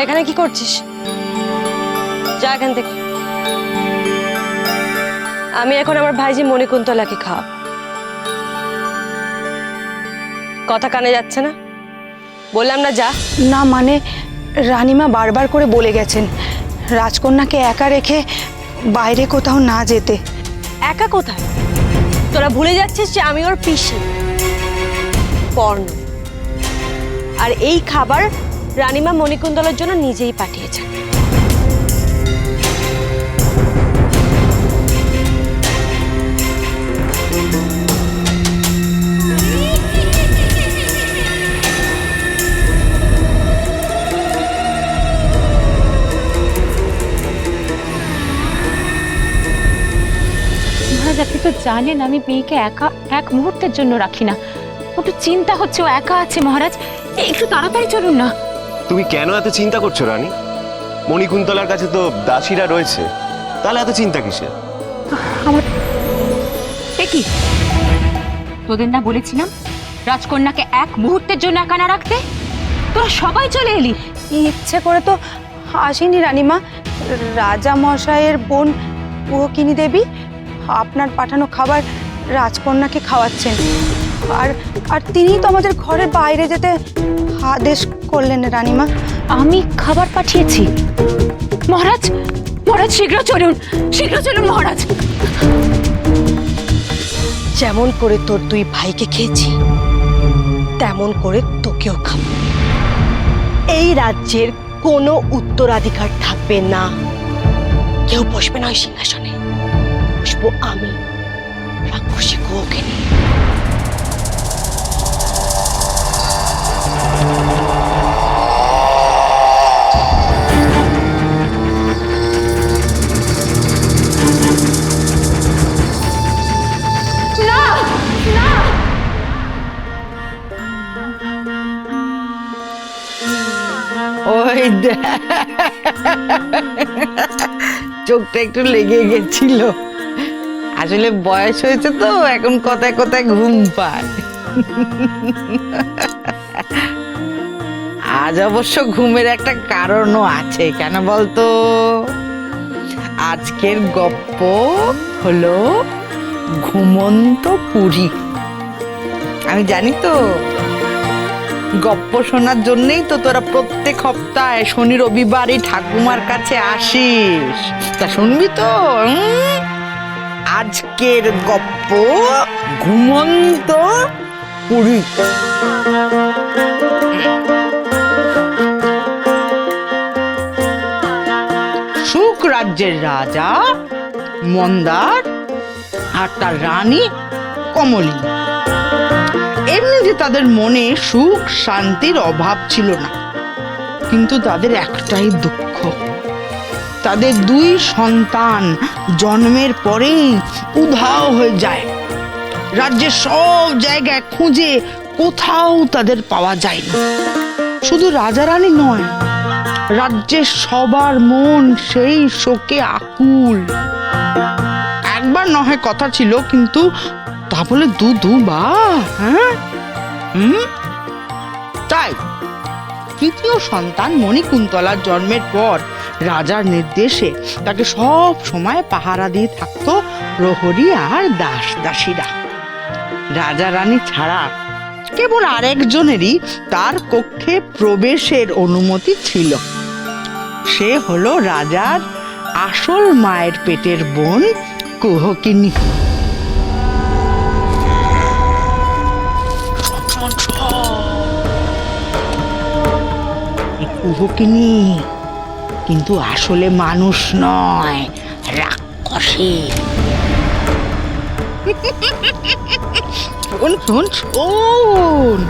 তোরা এখানে কি করছিস? যা এখান থেকে। আমি এখন আমার ভাইজি মণিকুন্তলাকে খাওয়া কথা কানে যাচ্ছে না? বললাম না যা। না মানে রানীমা বারবার করে বলে গেছেন রাজকন্যাকে একা রেখে বাইরে কোথাও না যেতে। একা কোথায়? তোরা ভুলে যাচ্ছিস যে আমি ওর পিসি। পর্ণ। আর এই খাবার রানীমা মণিকুন্তলার জন্য নিজেই পাঠিয়েছেন। আপনি তো জানেন আমি মেয়েকে একা, এক মুহূর্তের জন্য রাখি না। একটু চিন্তা হচ্ছে, ও একা আছে মহারাজ। একটু তাড়াতাড়ি চলুন না। তুমি কেন এত চিন্তা করছ রানী? মণিকুন্তলার কাছে তো দাসীরা রয়েছে। তাহলে এত চিন্তা কিসের? আমার এ কি? তোদের না বলেছিলাম রাজকন্যাকে এক মুহূর্তের জন্য একা না রাখতে? তোরা সবাই চলে এলি। ইচ্ছে করে তো আসেনি রানীমা। রাজা মশাইয়ের বোন কুহকিনী দেবী আপনার পাঠানো খাবার রাজকন্যাকে খাওয়াচ্ছেন। আর আর তিনি তো আমাদের ঘরের বাইরে যেতে আদেশ করলেন রানীমা। আমি খাবার পাঠিয়েছি। মহারাজ মহারাজ শীঘ্র চলুন শীঘ্র চলুন মহারাজ। যেমন করে তোর দুই ভাইকে খেয়েছি তেমন করে তোকেও খাব। এই রাজ্যের কোনো উত্তরাধিকার থাকবে না। কেউ বসবে না ওই সিংহাসনে। বসবো আমি রাক্ষসী গোকে নিয়ে। ওই চোখটা একটু লেগে গেছিল। আসলে বয়স হয়েছে তো এখন কথায় কথায় ঘুম পায়। আজ অবশ্য ঘুমের একটা কারণও আছে কেন বলতো? আজকের গপ্প হলো ঘুমন্ত পুরী। আমি জানি তো গপ্প শোনার জন্যই তো তোরা প্রত্যেক সপ্তাহে শনি, রবিবারই ঠাকুমার কাছে আসিস। তা শুনবি তো আজকের গপ্প ঘুমন্ত পুরী। সুখ রাজ্যের রাজা, মন্দার আর তার রানী কমলী। এমনিতে তাদের মনে সুখ শান্তির অভাব ছিল না, কিন্তু তাদের একটাই দুঃখ। তাদের দুই সন্তান জন্মের পরেই উধাও হয়ে যায়। রাজ্যের সব জায়গায় খুঁজে কোথাও তাদের পাওয়া যায়নি। শুধু রাজা রানী নয়, রাজ্যের সবার মন সেই শোকে আকুল। একবার নহে কথা ছিল, কিন্তু তা বলে দু, দুবার? হ্যাঁ? হুম? তাই। তৃতীয় সন্তান মণিকুন্তলার জন্মের পর রাজার নির্দেশে তাকে সব সময় পাহারা দিয়ে থাকতো প্রহরী আর দাস, দাসীরা। রাজা রানী ছাড়া কেবল আরেকজনেরই তার কক্ষে প্রবেশের অনুমতি ছিল। সে হলো রাজার আসল মায়ের পেটের বোন কুহকিনী। কুহকিনী কিন্তু আসলে মানুষ নয়, রাক্ষসী। শোন শোন শোন।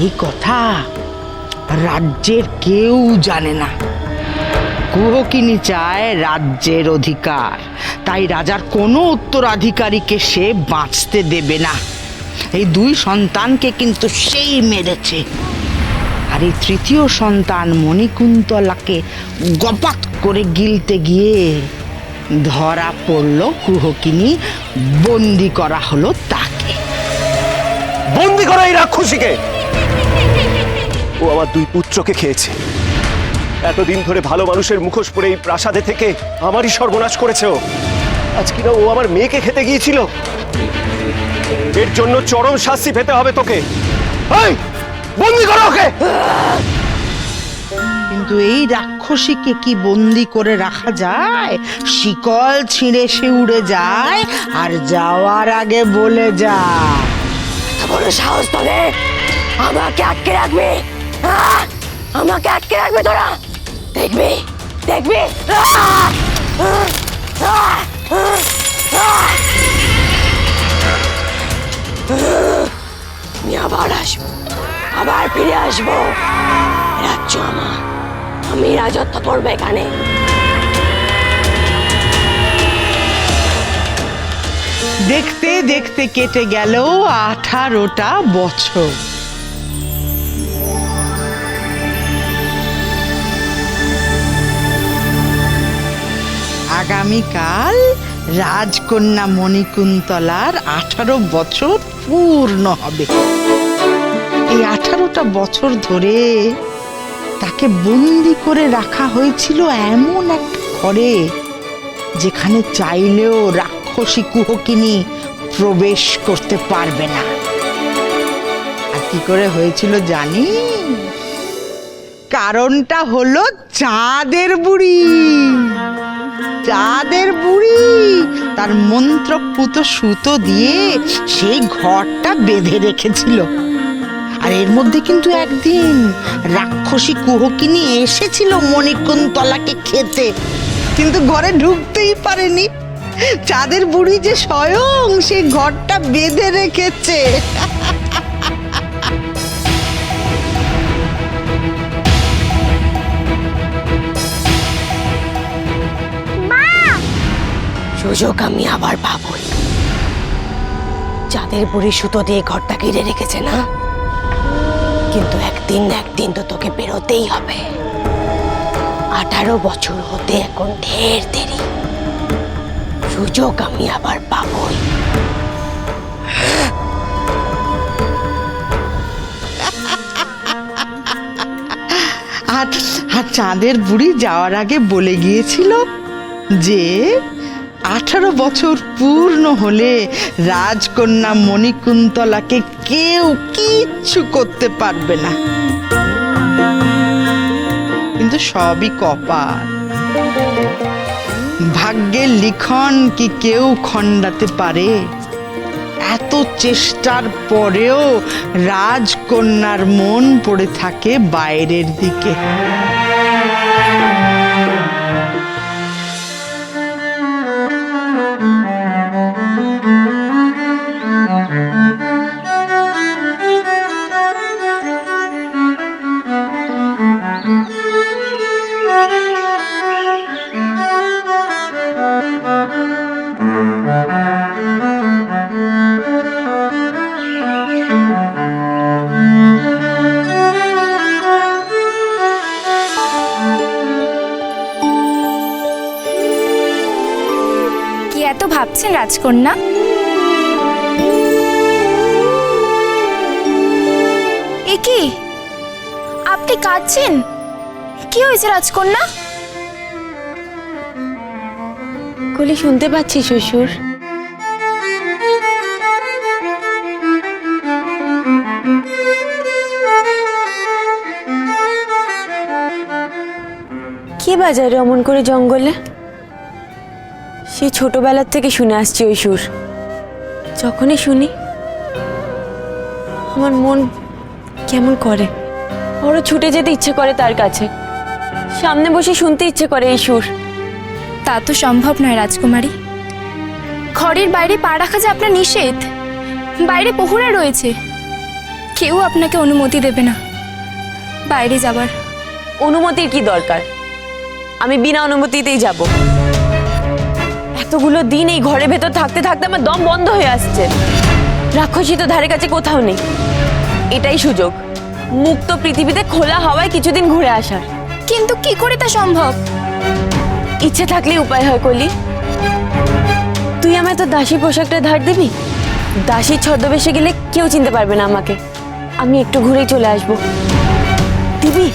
এই কথা রাজ্যের কেউ জানে না। কুহকিনী চায় রাজ্যের অধিকার। তাই রাজার কোনো উত্তরাধিকারীকে সে বাঁচতে দেবে না। এই দুই সন্তানকে কিন্তু সেই মেরেছে। আর এই তৃতীয় সন্তান মণিকুন্তলাকে গপাত করে গিলতে গিয়ে ধরা পড়ল কুহকিনী, বন্দি করা হলো তাকে। বন্দি করা এই রাক্ষসীকে। ও আমার দুই পুত্রকে খেয়েছে। এতদিন ধরে ভালো মানুষের মুখোশ পরে এই প্রাসাদে থেকে আমারই সর্বনাশ করেছে ও। আজ কিনা ও আমার মেয়েকে খেতে গিয়েছিল। এর জন্য চরম শাস্তি পেতে হবে তোকে। এই, বন্দি করো ওকে। কিন্তু এই রাক্ষসীকে কি বন্দি করে রাখা যায়? শিকল ছিঁড়ে সে উড়ে যায় আর যাওয়ার আগে বলে যায়। বড় সাহস তোদের? আমাকে আটকে রাখবে? আমাকে আটকে রাখবে তোরা? দেখবি? দেখবি? আহ! আহ! আহ! আমি আবার আসব। আবার ফিরে আসব। রাজ্য আমার। আমি রাজত্ব করব এখানে। দেখতে দেখতে কেটে গেল আঠারোটা বছর। আগামীকাল রাজকন্যা মণিকুন্তলার আঠারো বছর পূর্ণ হবে। এই আঠারোটা বছর ধরে তাকে বন্দি করে রাখা হয়েছিল এমন একটা ঘরে, যেখানে চাইলেও রাক্ষসী কুহকিনী প্রবেশ করতে পারবে না। আর কি করে হয়েছিল জানি কারণটা হলো চাঁদের বুড়ি। চাঁদের বুড়ি। তার মন্ত্রপুত সুতো দিয়ে সেই ঘরটা বেঁধে রেখেছিল। আর এর মধ্যে কিন্তু একদিন রাক্ষসী কুহকিনী এসেছিল মণিকুন্তলাকে খেতে। কিন্তু ঘরে ঢুকতেই পারেনি। চাঁদের বুড়ি যে স্বয়ং সেই ঘরটা বেঁধে রেখেছে। সুযোগ আমি আবার পাবই। যাদের বুড়ি সুতো দিয়ে ঘরটা ঘিরে রেখেছে না? কিন্তু একদিন একদিন তো তোকে বেরোতেই হবে। আঠারো বছর হতে এখন ঢের দেরি। সুযোগ আমি আবার পাবই। আর চাঁদের বুড়ি যাওয়ার আগে বলে গিয়েছিল যে আঠারো বছর পূর্ণ হলে রাজকন্যা মণিকুন্তলাকে কেউ কিচ্ছু করতে পারবে না। কিন্তু সবই কপাল। ভাগ্যের লিখন কি কেউ খণ্ডাতে পারে? এত চেষ্টার পরেও রাজকন্যার মন পড়ে থাকে বাইরের দিকে। রাজকন্যা। এ কি? আপনি কাঁদছেন? কি হয়েছে রাজকন্যা? কলি শুনতে পাচ্ছি, শ্বশুর। কে বাজারে অমন করে জঙ্গলে? সে ছোটবেলার থেকে শুনে আসছি ওই সুর। যখনই শুনি আমার মন কেমন করে। বড় ছুটে যেতে ইচ্ছে করে তার কাছে। সামনে বসে শুনতে ইচ্ছে করে এই সুর। তা তো সম্ভব নয় রাজকুমারী। ঘরের বাইরে পা রাখা যে আপনার নিষেধ বাইরে পহুরা রয়েছে কেউ আপনাকে অনুমতি দেবে না। বাইরে যাবার অনুমতির কি দরকার? আমি বিনা অনুমতিতেই যাব। এতগুলো দিন এই ঘরের ভেতর থাকতে থাকতে আমার দম বন্ধ হয়ে আসছে। রাক্ষসী তো ধারে কাছে কোথাও নেই। এটাই সুযোগ। মুক্ত পৃথিবীতে খোলা হাওয়ায় কিছুদিন ঘুরে আসার। কিন্তু কি করে তা সম্ভব? ইচ্ছে থাকলে উপায় হয় কলি। তুই আমায় তো দাসী পোশাকটা ধার দিবি? দাসীর ছদ্মবেশে গেলে কেউ চিনতে পারবে না আমাকে। আমি একটু ঘুরেই চলে আসব। দিবি?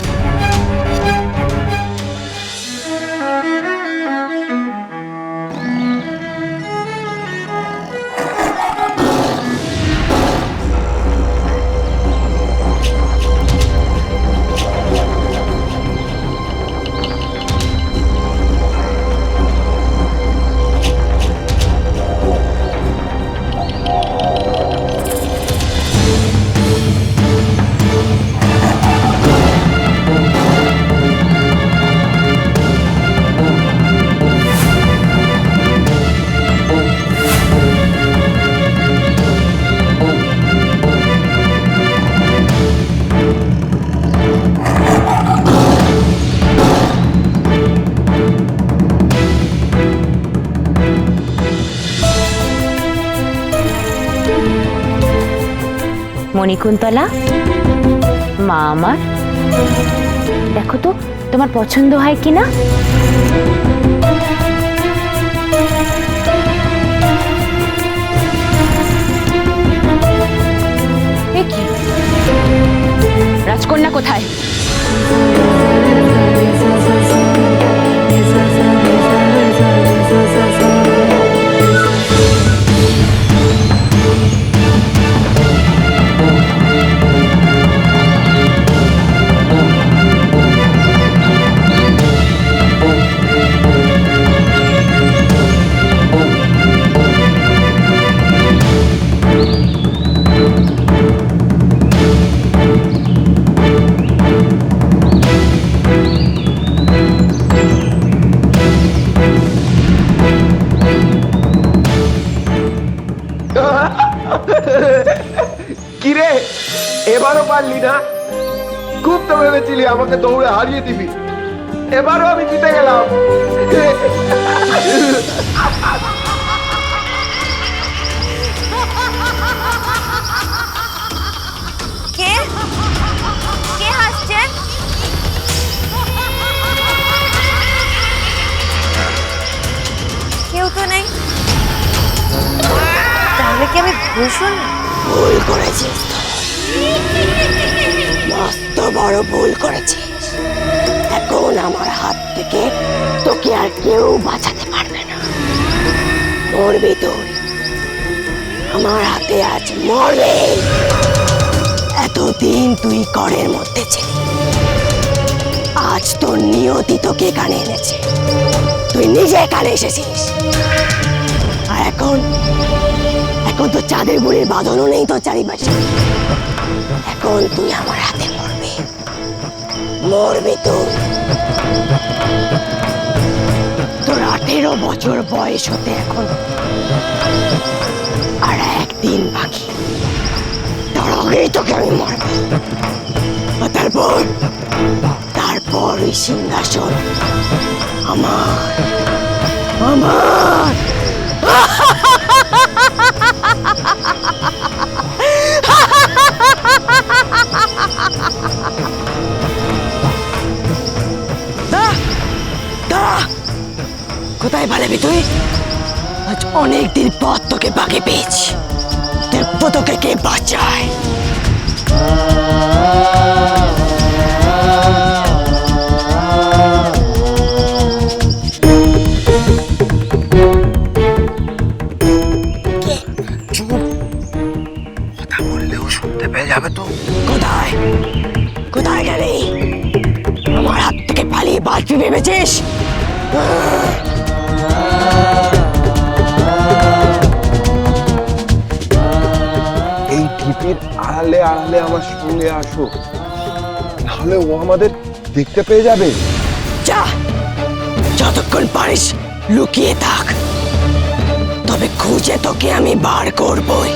মণিকুন্তলা মা আমার? দেখো তো তোমার পছন্দ হয় কি? না রাজকন্যা কোথায়? কিরে? এবারও পারলি না? খুব তো ভেবেছিলি আমাকে দৌড়ে হারিয়ে দিবি। এবারও আমি জিতে গেলাম। তাহলে কি আমি ভূষণ ভুল করেছিস মস্ত বড় ভুল করেছিস এখন আমার হাত থেকে তোকে আর কেউ বাঁচাতে পারবে না। মরবি তুই। আমার হাতে আজ মরবে। এতদিন তুই করের মধ্যে ছিলি। আজ তোর নিয়তি তোকে কানে এনেছে। তুই নিজে কানে এসেছিস। আর এখন এখন তো চাঁদের বুড়ির বাঁধনও নেই তোর চারিপাশে। এখন তুই আমার হাতে মরবি। মরবি তুই। তোর আঠেরো বছর বয়স হতে এখন। আর একদিন বাকি। তার আগেই তোকে আমি মারব। তারপর তারপর ওই সিংহাসন আমার। আমার। কোথায় পালাবি তুই? আজ অনেক দিন পর তোকে বাগে পেয়েছি। দেখব তোকে কে বাঁচায়। আসো নাহলে ও আমাদের দেখতে পেয়ে যাবে। যা! যতক্ষণ পারিস লুকিয়ে থাক। তবে খুঁজে তোকে আমি বার করবই।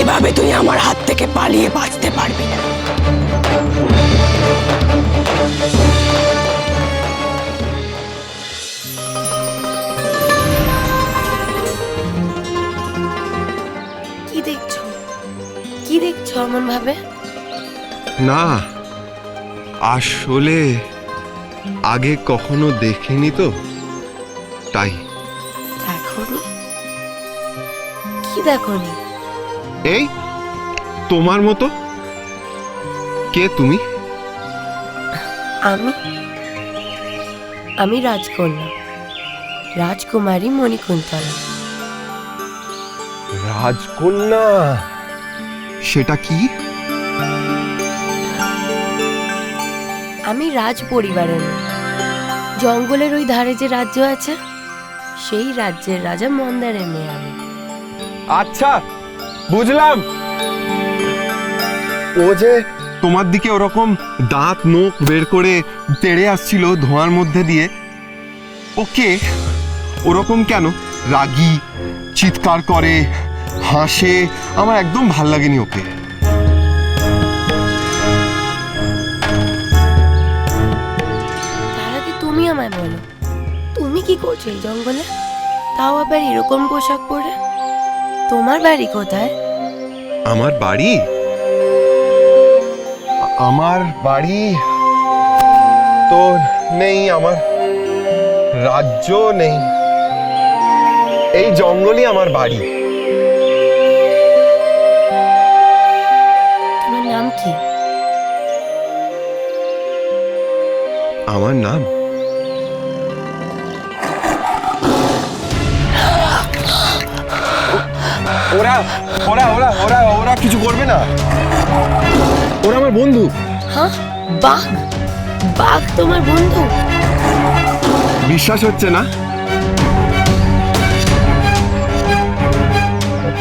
এভাবে তুই আমার হাত থেকে পালিয়ে বাঁচতে পারবি না। কি দেখছ? কি দেখছ অমন ভাবে? না আসলে আগে কখনো দেখিনি তো তাই। এখন? কি দেখনি? এই তোমার মতো? কে তুমি? আমি? আমি রাজকন্যা। রাজকুমারী মণিকুন্তলা। রাজকন্যা? সেটা কি? আমি রাজ পরিবারের। জঙ্গলের ওই ধারে যে রাজ্য আছে, সেই রাজ্যের রাজা মন্দারের মেয়ে আমি। আচ্ছা বুঝলাম। ও যে তোমার দিকে ওরকম দাঁত, নোখ বের করে তেড়ে আসছিল ধোঁয়ার মধ্যে দিয়ে, ওকে ওরকম কেন? রাগী, চিৎকার করে, হাসে, আমার একদম ভালো লাগেনি ওকে। করছ এই জঙ্গলে? তাও আবার এরকম পোশাক পরে? তোমার বাড়ি কোথায়? আমার বাড়ি? আমার বাড়ি তো নেই আমার রাজ্য নেই। এই জঙ্গলই আমার বাড়ি। তোমার নাম কি? আমার নাম ওরা ওরা ওরা ওরা ওরা কিছু করবে না। ওরা আমার বন্ধু। হ্যাঁ? বাঘ? বাঘ তোমার বন্ধু? বিশ্বাস হচ্ছে না।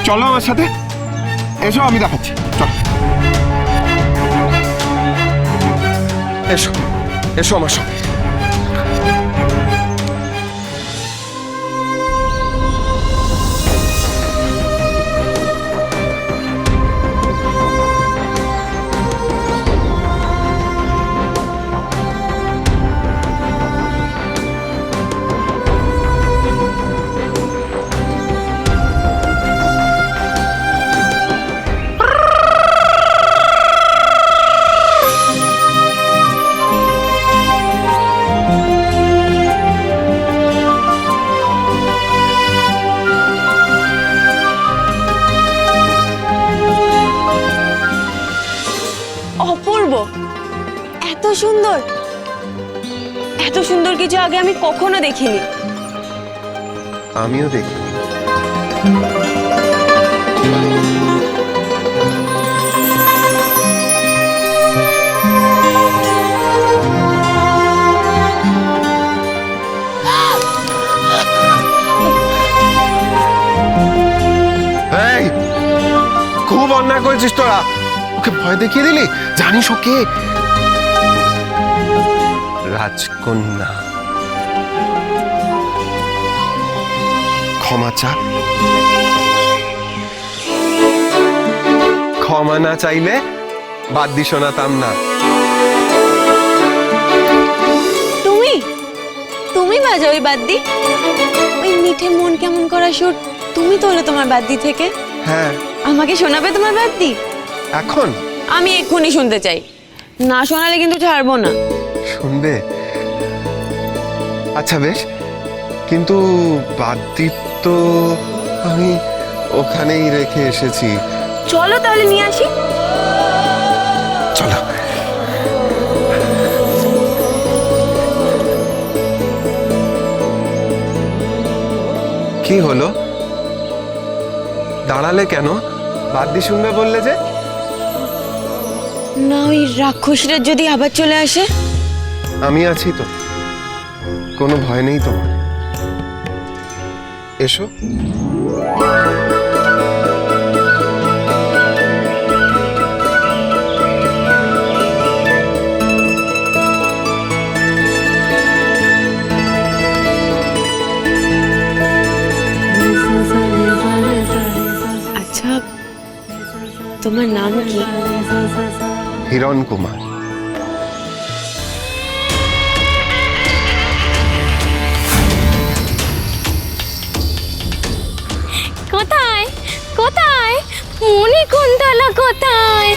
চলো আমার সাথে। এসো আমি দেখাচ্ছি। চলো। এসো এসো আমার সঙ্গে। আগে আমি কখনো দেখিনি। আমিও দেখি খুব অন্যায় করেছিস তোরা। ওকে ভয় দেখিয়ে দিলি? জানিস ওকে? রাজকন্যা। ক্ষমা চা ক্ষমা না চাইলে বাদ দি শোনাতাম না তুমি? তুমি বাজাও ওই বাদ্যি ওই মিঠে মন কেমন করা সুর তুমি তোলো তোমার বাদ্যি থেকে। হ্যাঁ। আমাকে শোনাবে তোমার বাদ্যি এখন? আমি এক্ষুনি শুনতে চাই। না শোনালে কিন্তু ছাড়বো না। শুনবে? আচ্ছা বেশ। কিন্তু বাদ্যি তো আমি ওখানেই রেখে এসেছি। চলো তাহলে নিয়ে আসি। চলো। কি হলো? দাঁড়ালে কেন? বাদ্যি শুনবে বললে যে। না ওই রাক্ষসীরা যদি আবার চলে আসে? আমি আছি তো। কোনো ভয় নেই তোমার। এসো। আচ্ছা তোমার নাম কি? হিরণ কুমার। মণিকুন্তলা কোথায়?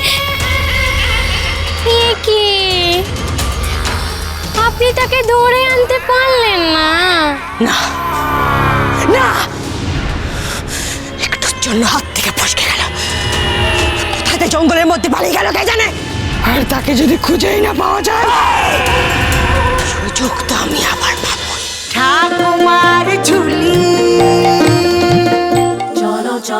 কি? আপনি তাকে ধরে আনতে পারলেন না। না না। একটু জন্য হাত থেকে ফসকে গেল। কোথাতে জঙ্গলের মধ্যে পালিয়ে গেল কে জানে? আর তাকে যদি খুঁজেই না পাওয়া যায় সুযোগ তো আমি আবার পাবো। ঠাকুমার ঝুলি